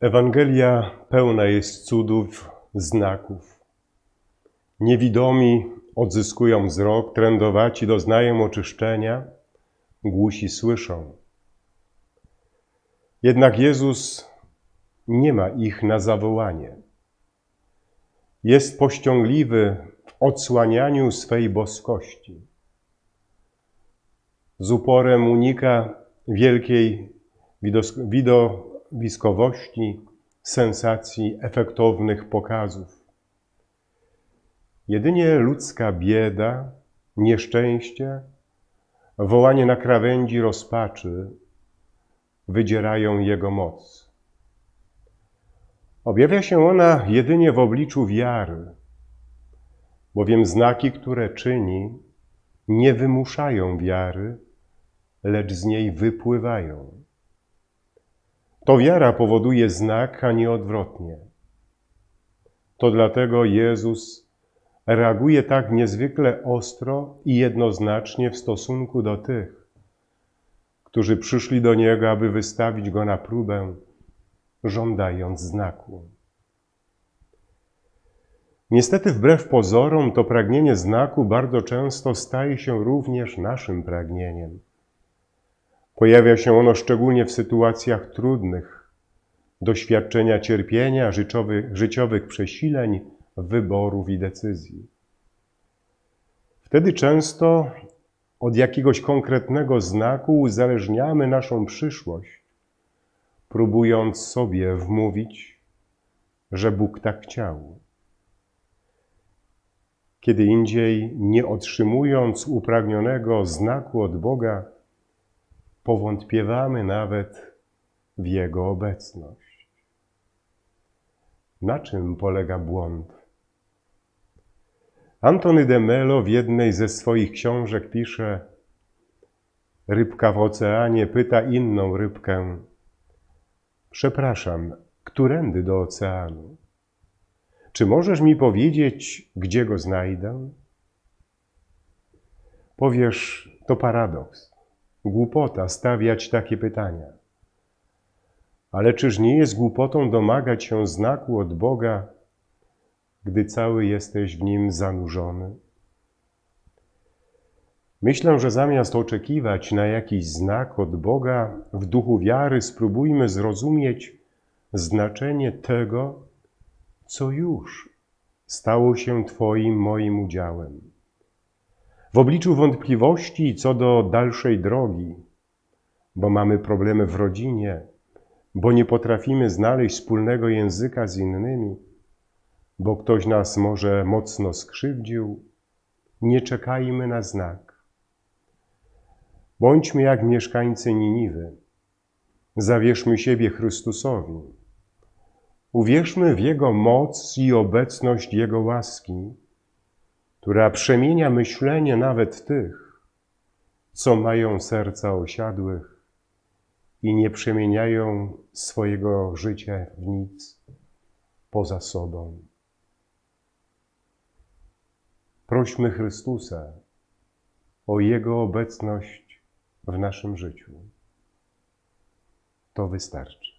Ewangelia pełna jest cudów, znaków. Niewidomi odzyskują wzrok, trędowaci doznają oczyszczenia, głusi słyszą. Jednak Jezus nie ma ich na zawołanie. Jest pościągliwy w odsłanianiu swej boskości. Z uporem unika wielkiej widos- widowiskowości, sensacji, efektownych pokazów. Jedynie ludzka bieda, nieszczęście, wołanie na krawędzi rozpaczy wydzierają jego moc. Objawia się ona jedynie w obliczu wiary, bowiem znaki, które czyni, nie wymuszają wiary, lecz z niej wypływają. To wiara powoduje znak, a nie odwrotnie. To dlatego Jezus reaguje tak niezwykle ostro i jednoznacznie w stosunku do tych, którzy przyszli do Niego, aby wystawić Go na próbę, żądając znaku. Niestety, wbrew pozorom, to pragnienie znaku bardzo często staje się również naszym pragnieniem. Pojawia się ono szczególnie w sytuacjach trudnych, doświadczenia cierpienia, życiowych, przesileń, wyborów i decyzji. Wtedy często od jakiegoś konkretnego znaku uzależniamy naszą przyszłość, próbując sobie wmówić, że Bóg tak chciał. Kiedy indziej, nie otrzymując upragnionego znaku od Boga, powątpiewamy nawet w Jego obecność. Na czym polega błąd? Antony de Melo w jednej ze swoich książek pisze: Rybka w oceanie pyta inną rybkę: Przepraszam, którędy do oceanu? Czy możesz mi powiedzieć, gdzie go znajdę? Powiesz, to paradoks, głupota stawiać takie pytania. Ale czyż nie jest głupotą domagać się znaku od Boga, gdy cały jesteś w nim zanurzony? Myślę, że zamiast oczekiwać na jakiś znak od Boga, w duchu wiary spróbujmy zrozumieć znaczenie tego, co już stało się Twoim, moim udziałem. W obliczu wątpliwości co do dalszej drogi, bo mamy problemy w rodzinie, bo nie potrafimy znaleźć wspólnego języka z innymi, bo ktoś nas może mocno skrzywdził, nie czekajmy na znak. Bądźmy jak mieszkańcy Niniwy. Zawierzmy siebie Chrystusowi. Uwierzmy w Jego moc i obecność Jego łaski, która przemienia myślenie nawet tych, co mają serca osiadłych i nie przemieniają swojego życia w nic poza sobą. Prośmy Chrystusa o Jego obecność w naszym życiu. To wystarczy.